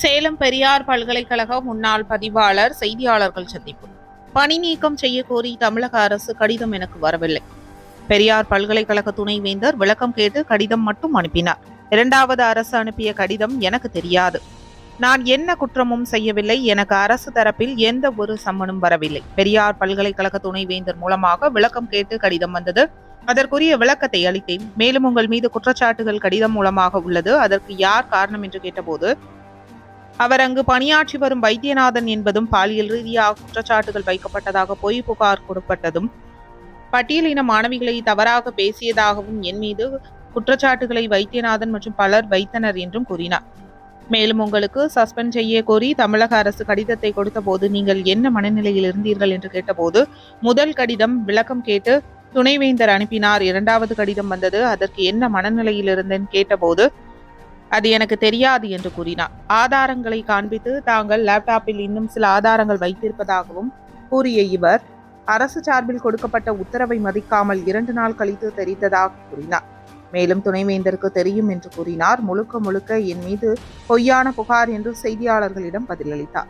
சேலம் பெரியார் பல்கலைக்கழக முன்னாள் பதிவாளர் செய்தியாளர்கள் சந்திப்பு. பணி நீக்கம் செய்ய கோரி தமிழக அரசு கடிதம் எனக்கு வரவில்லை. பெரியார் பல்கலைக்கழக துணைவேந்தர் விளக்கம் கேட்டு கடிதம் மட்டும் அனுப்பினார். இரண்டாவது அரசு அனுப்பிய கடிதம் எனக்கு தெரியாது. நான் என்ன குற்றமும் செய்யவில்லை. எனக்கு அரசு தரப்பில் எந்த ஒரு சம்மனும் வரவில்லை. பெரியார் பல்கலைக்கழக துணைவேந்தர் மூலமாக விளக்கம் கேட்டு கடிதம் வந்தது. அதற்குரிய விளக்கத்தை அளித்தேன். மேலும் உங்கள் மீது குற்றச்சாட்டுகள் கடிதம் மூலமாக உள்ளது. அதற்கு யார் காரணம் என்று கேட்டபோது அவர் அங்கு பணியாற்றி வரும் வைத்தியநாதன் என்பதும் பாலியல் ரீதியாக குற்றச்சாட்டுகள் வைக்கப்பட்டதாக பொய் புகார் கொடுப்பட்டதும் பட்டியலின மாணவிகளை தவறாக பேசியதாகவும் என் மீது குற்றச்சாட்டுகளை வைத்தியநாதன் மற்றும் பலர் வைத்தனர் என்றும் கூறினார். மேலும் உங்களுக்கு சஸ்பெண்ட் செய்ய கோரி தமிழக அரசு கடிதத்தை கொடுத்தபோது நீங்கள் என்ன மனநிலையில் இருந்தீர்கள் என்று கேட்டபோது முதல் கடிதம் விளக்கம் கேட்டு துணைவேந்தர் அனுப்பினார். இரண்டாவது கடிதம் வந்தது. அதற்கு என்ன மனநிலையில் இருந்தேன் கேட்டபோது அது எனக்கு தெரியாது என்று கூறினார். ஆதாரங்களை காண்பித்து தாங்கள் லேப்டாப்பில் இன்னும் சில ஆதாரங்கள் வைத்திருப்பதாகவும் கூறிய இவர் அரசு சார்பில் கொடுக்கப்பட்ட உத்தரவை மதிக்காமல் இரண்டு நாள் கழித்து தெரிந்ததாக கூறினார். மேலும் துணைவேந்தருக்கு தெரியும் என்று கூறினார். முழுக்க முழுக்க என் மீது பொய்யான புகார் என்று செய்தியாளர்களிடம் பதிலளித்தார்.